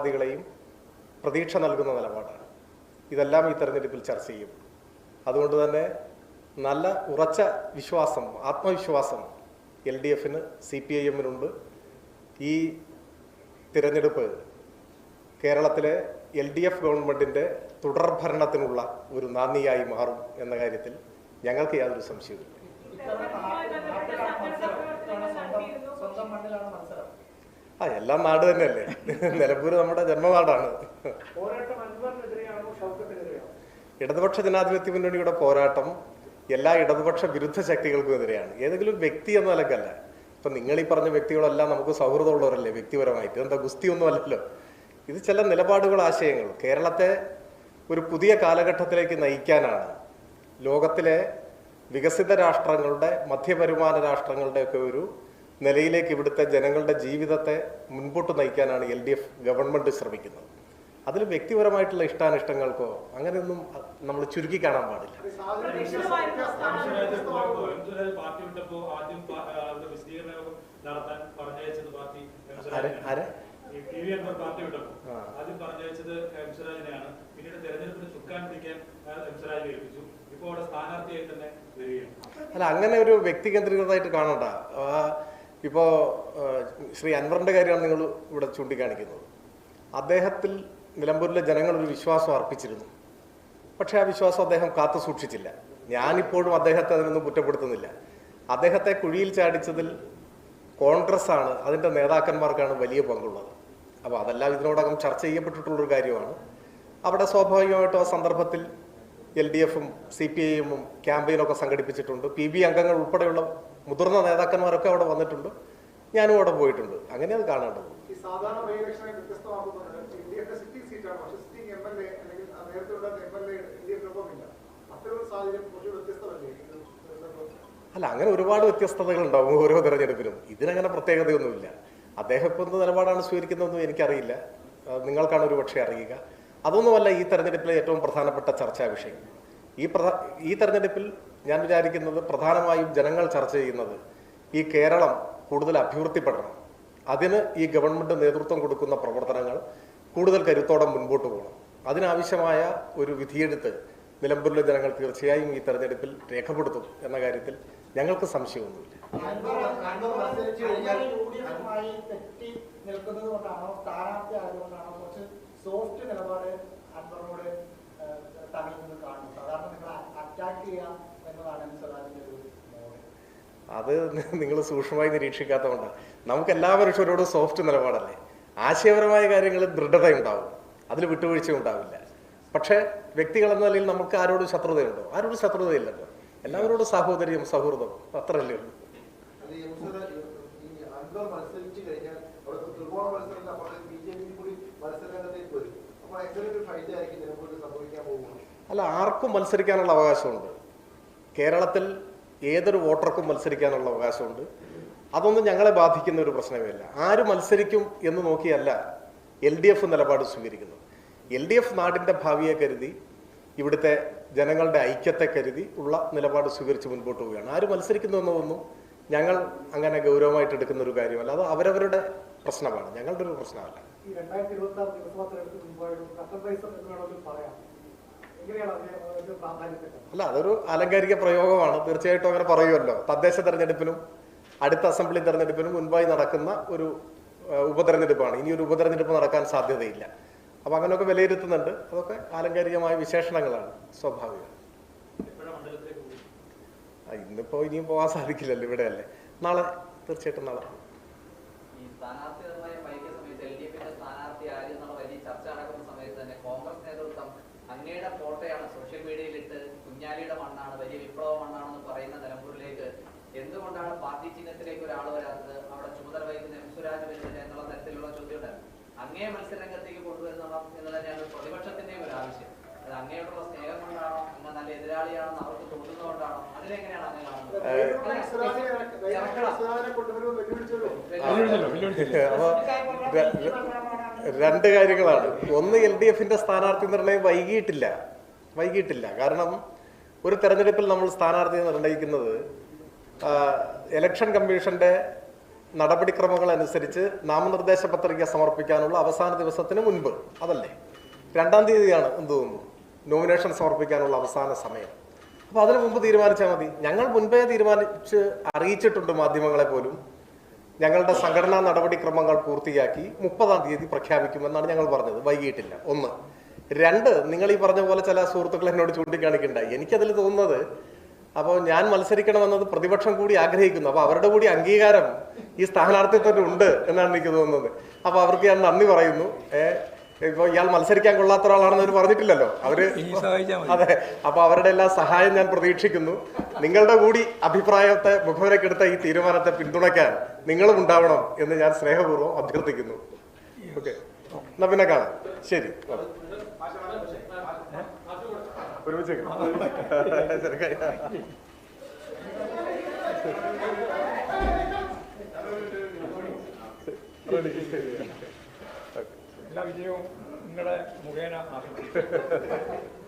നിരീശ്വരവാദികളെയും പ്രതീക്ഷ നൽകുന്ന നിലപാടാണ്. ഇതെല്ലാം ഈ തെരഞ്ഞെടുപ്പിൽ ചർച്ച ചെയ്യും. അതുകൊണ്ട് തന്നെ നല്ല ഉറച്ച വിശ്വാസം ആത്മവിശ്വാസം എൽ ഡി എഫിന് സി പി ഐ എമ്മിനുണ്ട്. ഈ തിരഞ്ഞെടുപ്പ് കേരളത്തിലെ എൽ ഡി എഫ് ഗവൺമെന്റിന്റെ തുടർഭരണത്തിനുള്ള ഒരു നാന്ദിയായി മാറും എന്ന കാര്യത്തിൽ ഞങ്ങൾക്ക് യാതൊരു സംശയവുമില്ല. ആ എല്ലാം നാട് തന്നെയല്ലേ? നിലമ്പൂർ നമ്മുടെ ജന്മനാടാണ്. ഇടതുപക്ഷ ജനാധിപത്യ മുന്നണിയുടെ പോരാട്ടം എല്ലാ ഇടതുപക്ഷ വിരുദ്ധ ശക്തികൾക്കും എതിരെയാണ് ഏതെങ്കിലും ഒരു വ്യക്തി എന്ന നിലക്കല്ല. ഇപ്പൊ നിങ്ങൾ ഈ പറഞ്ഞ വ്യക്തികളെല്ലാം നമുക്ക് സൗഹൃദമുള്ളവരല്ലേ വ്യക്തിപരമായിട്ട്? എന്താ ഗുസ്തി ഒന്നും അല്ലല്ലോ. ഇത് ചില നിലപാടുകൾ ആശയങ്ങൾ. കേരളത്തെ ഒരു പുതിയ കാലഘട്ടത്തിലേക്ക് നയിക്കാനാണ് ലോകത്തിലെ വികസിത രാഷ്ട്രങ്ങളുടെ മധ്യവരുമാന രാഷ്ട്രങ്ങളുടെയൊക്കെ ഒരു നിലയിലേക്ക് ഇവിടുത്തെ ജനങ്ങളുടെ ജീവിതത്തെ മുൻപോട്ട് നയിക്കാനാണ് എൽ ഡി എഫ് ഗവൺമെന്റ് ശ്രമിക്കുന്നത്. അതിൽ വ്യക്തിപരമായിട്ടുള്ള ഇഷ്ടാനിഷ്ടങ്ങൾക്കോ അങ്ങനെയൊന്നും നമ്മൾ ചുരുക്കി കാണാൻ പാടില്ല. പാർട്ടി ആദ്യം ആരെ? ആരെ? വി അൻവർ പാർട്ടി പറഞ്ഞയച്ചത് പിന്നീട് തെരഞ്ഞെടുപ്പിന് ചുക്കാൻ പിടിക്കാൻ ആ, എംസുരാജിനെ ഏൽപ്പിച്ചു ഇപ്പോ അവിടെ സ്ഥാനാർത്ഥിയായി തന്നെ വരികയാണ് അല്ല അങ്ങനെ ഒരു വ്യക്തി കേന്ദ്രീകൃതമായിട്ട് കാണണ്ട. ആ, ഇപ്പോ ശ്രീ അൻവറിന്റെ കാര്യമാണ് നിങ്ങൾ ഇവിടെ ചൂണ്ടിക്കാണിക്കുന്നത്. അദ്ദേഹത്തിൽ നിലമ്പൂരിലെ ജനങ്ങൾ ഒരു വിശ്വാസം അർപ്പിച്ചിരുന്നു. പക്ഷെ ആ വിശ്വാസം അദ്ദേഹം കാത്തു സൂക്ഷിച്ചില്ല. ഞാനിപ്പോഴും അദ്ദേഹത്തെ അതിനൊന്നും കുറ്റപ്പെടുത്തുന്നില്ല. അദ്ദേഹത്തെ കുഴിയിൽ ചാടിച്ചതിൽ കോൺഗ്രസ് ആണ് അതിന്റെ നേതാക്കന്മാർക്കാണ് വലിയ പങ്കുള്ളത്. അപ്പോൾ അതെല്ലാം ഇതിനോടകം ചർച്ച ചെയ്യപ്പെട്ടിട്ടുള്ളൊരു കാര്യമാണ്. അവിടെ സ്വാഭാവികമായിട്ടും ആ സന്ദർഭത്തിൽ എൽ ഡി എഫും സി പി ഐ എമ്മും ക്യാമ്പയിനൊക്കെ സംഘടിപ്പിച്ചിട്ടുണ്ട്. പി ബി അംഗങ്ങൾ ഉൾപ്പെടെയുള്ള മുതിർന്ന നേതാക്കന്മാരൊക്കെ അവിടെ വന്നിട്ടുണ്ട്. ഞാനും അവിടെ പോയിട്ടുണ്ട്. അങ്ങനെ അത് കാണേണ്ടത് അല്ല അങ്ങനെ ഒരുപാട് വ്യത്യസ്തതകൾ ഉണ്ടാവും ഓരോ തെരഞ്ഞെടുപ്പിലും. ഇതിനങ്ങനെ പ്രത്യേകതയൊന്നുമില്ല. അദ്ദേഹം ഇപ്പോൾ എന്ത് നിലപാടാണ് സ്വീകരിക്കുന്നതെന്നും എനിക്കറിയില്ല. നിങ്ങൾക്കാണ് ഒരു പക്ഷേ അറിയുക. അതൊന്നുമല്ല ഈ തെരഞ്ഞെടുപ്പിലെ ഏറ്റവും പ്രധാനപ്പെട്ട ചർച്ചാ വിഷയം. ഈ പ്രധാ ഈ തെരഞ്ഞെടുപ്പിൽ ഞാൻ വിചാരിക്കുന്നത് പ്രധാനമായും ജനങ്ങൾ ചർച്ച ചെയ്യുന്നത് ഈ കേരളം കൂടുതൽ അഭിവൃദ്ധിപ്പെടണം. അതിന് ഈ ഗവൺമെന്റ് നേതൃത്വം കൊടുക്കുന്ന പ്രവർത്തനങ്ങൾ കൂടുതൽ കരുത്തോടെ മുൻപോട്ട് പോകണം. അതിനാവശ്യമായ ഒരു വിധിയെടുത്ത് നിലമ്പൂരിലെ ജനങ്ങൾ തീർച്ചയായും ഈ തെരഞ്ഞെടുപ്പിൽ രേഖപ്പെടുത്തും എന്ന കാര്യത്തിൽ ഞങ്ങൾക്ക് സംശയമൊന്നുമില്ല. സോഫ്റ്റ് നിലപാട് അൻവറിനോട് തമിഴിൽ നിന്ന് ചെയ്യാം എന്നതാണ് ഒരു അത് നിങ്ങൾ സൂക്ഷ്മമായി നിരീക്ഷിക്കാത്തതുകൊണ്ടാണ് നമുക്ക് എല്ലാ മനുഷ്യരോടും സോഫ്റ്റ് നിലപാടല്ലേ? ആശയപരമായ കാര്യങ്ങളിൽ ദൃഢതയുണ്ടാവും അതിൽ വിട്ടുവീഴ്ച ഉണ്ടാവില്ല. പക്ഷേ വ്യക്തികൾ എന്ന നിലയിൽ നമുക്ക് ആരോടും ശത്രുതയുണ്ടോ? ആരോടും ശത്രുതയില്ലല്ലോ. എല്ലാവരോടും സഹോദര്യം സൗഹൃദം അത്രയല്ലേ ഉള്ളൂ. അല്ല ആർക്കും മത്സരിക്കാനുള്ള അവകാശമുണ്ട്. കേരളത്തിൽ ഏതൊരു വോട്ടർക്കും മത്സരിക്കാനുള്ള അവകാശമുണ്ട്. അതൊന്നും ഞങ്ങളെ ബാധിക്കുന്ന ഒരു പ്രശ്നമേ അല്ല ആര് മത്സരിക്കും എന്ന് നോക്കിയല്ല എൽ ഡി എഫ് നിലപാട് സ്വീകരിക്കുന്നത്. എൽ ഡി എഫ് നാടിന്റെ ഭാവിയെ കരുതി ഇവിടുത്തെ ജനങ്ങളുടെ ഐക്യത്തെ കരുതി ഉള്ള നിലപാട് സ്വീകരിച്ച് മുൻപോട്ട് പോവുകയാണ്. ആര് മത്സരിക്കുന്നു എന്നതൊന്നും ഞങ്ങൾ അങ്ങനെ ഗൗരവമായിട്ട് എടുക്കുന്ന ഒരു കാര്യമല്ല. അത് അവരവരുടെ പ്രശ്നമാണ്. ഞങ്ങളുടെ ഒരു പ്രശ്നമല്ല. ഈ അല്ല അതൊരു അലങ്കാരിക പ്രയോഗമാണ്. തീർച്ചയായിട്ടും അങ്ങനെ പറയുമല്ലോ. തദ്ദേശ തെരഞ്ഞെടുപ്പിനും അടുത്ത അസംബ്ലി തെരഞ്ഞെടുപ്പിനും മുൻപായി നടക്കുന്ന ഒരു ഉപതെരഞ്ഞെടുപ്പാണ്. ഇനി ഒരു ഉപതെരഞ്ഞെടുപ്പ് നടക്കാൻ സാധ്യതയില്ല. അപ്പൊ അങ്ങനെയൊക്കെ വിലയിരുത്തുന്നുണ്ട്. അതൊക്കെ ആലങ്കാരികമായ വിശേഷണങ്ങളാണ് സ്വാഭാവികം. എപ്പോഴാണ് മണ്ഡലത്തിലേക്ക് ആ, ഇന്നിപ്പോ ഇനിയും പോകാൻ സാധിക്കില്ലല്ലോ ഇവിടെ അല്ലേ നാളെ തീർച്ചയായിട്ടും നാളെ ഈ സ്ഥാനാർത്ഥി നിർണയം വൈകിയ സമയത്ത് എൽ ഡി എഫിന്റെ സ്ഥാനാർത്ഥി ആര് എന്നുള്ള വലിയ ചർച്ച നടക്കുന്ന സമയത്ത് തന്നെ കോൺഗ്രസ് നേതൃത്വം അങ്ങയുടെ ഫോട്ടോയാണ് സോഷ്യൽ മീഡിയയിലിട്ട് കുഞ്ഞാലിയുടെ മണ്ണാണ് വലിയ വിപ്ലവ മണ്ണാണെന്ന് പറയുന്ന നിലമ്പൂരിലേക്ക് എന്തുകൊണ്ടാണ് പാർട്ടി ചിഹ്നത്തിലേക്ക് ഒരാൾ വരാത്തത്? അവിടെ ചുമതല വഹിക്കുന്ന എം സുരാജ് വരുന്നത് എന്നുള്ള തരത്തിലുള്ള ചോദ്യമുണ്ടായിരുന്നു അങ്ങേ മത്സരരംഗത്തേക്ക് കൊണ്ടുവരണം എന്ന് തന്നെയാണ് പ്രതിപക്ഷത്തിന്റെയും ഒരു ആവശ്യം. അത് അങ്ങയോടുള്ള സ്നേഹം കൊണ്ടാണോ അങ്ങ് നല്ല എതിരാളിയാണെന്ന് അവർക്ക് തോന്നുന്നതുകൊണ്ടാണോ? അതിലെങ്ങനെയാണ് അങ്ങ് കാണുന്നത്? രണ്ട് കാര്യങ്ങളാണ്. ഒന്ന് എൽ ഡി എഫിന്റെ സ്ഥാനാർത്ഥി നിർണയം വൈകിയിട്ടില്ല. വൈകിയിട്ടില്ല. കാരണം ഒരു തെരഞ്ഞെടുപ്പിൽ നമ്മൾ സ്ഥാനാർത്ഥിയെ നിർണയിക്കുന്നത് ആ, ഇലക്ഷൻ കമ്മീഷന്റെ നടപടിക്രമങ്ങൾ അനുസരിച്ച് നാമനിർദ്ദേശ പത്രിക സമർപ്പിക്കാനുള്ള അവസാന ദിവസത്തിന് മുൻപ് അതല്ലേ? രണ്ടാം തീയതിയാണ് എന്ത് തോന്നുന്നു? നോമിനേഷൻ സമർപ്പിക്കാനുള്ള അവസാന സമയം. അപ്പോൾ അതിനു മുമ്പ് തീരുമാനിച്ചാൽ മതി. ഞങ്ങൾ മുൻപേ തീരുമാനിച്ച് അറിയിച്ചിട്ടുണ്ട് മാധ്യമങ്ങളെ പോലും. ഞങ്ങളുടെ സംഘടനാ നടപടിക്രമങ്ങൾ പൂർത്തിയാക്കി മുപ്പതാം തീയതി പ്രഖ്യാപിക്കുമെന്നാണ് ഞങ്ങൾ പറഞ്ഞത്. വൈകിട്ടില്ല ഒന്ന്. രണ്ട് നിങ്ങൾ ഈ പറഞ്ഞ പോലെ ചില സുഹൃത്തുക്കൾ എന്നോട് ചൂണ്ടിക്കാണിക്കണ്ടായി എനിക്കതിൽ തോന്നുന്നത് അപ്പോൾ ഞാൻ മത്സരിക്കണമെന്നത് പ്രതിപക്ഷം കൂടി ആഗ്രഹിക്കുന്നു. അപ്പോൾ അവരുടെ കൂടി അംഗീകാരം ഈ സ്ഥാനാർത്ഥിത്വത്തിന് ഉണ്ട് എന്നാണ് എനിക്ക് തോന്നുന്നത്. അപ്പോൾ അവർക്ക് ഞാൻ നന്ദി പറയുന്നു. ഏഹ് ഇപ്പോൾ ഇയാൾ മത്സരിക്കാൻ കൊള്ളാത്ത ഒരാളാണെന്ന് അവർ പറഞ്ഞിട്ടില്ലല്ലോ. അവർ അതെ. അപ്പൊ അവരുടെ എല്ലാ സഹായം ഞാൻ പ്രതീക്ഷിക്കുന്നു. നിങ്ങളുടെ കൂടി അഭിപ്രായത്തെ മുഖവരക്കെടുത്ത ഈ തീരുമാനത്തെ പിന്തുണയ്ക്കാൻ നിങ്ങളും ഉണ്ടാവണം എന്ന് ഞാൻ സ്നേഹപൂർവം അഭ്യർത്ഥിക്കുന്നു. ഓക്കെ. എന്നാ പിന്നെ കാണാം. ശരി. ഒരുമിച്ച് കഴിയാം. എല്ലാ വിജയവും നിങ്ങളുടെ മുഖേന ആശംസിക്കുന്നു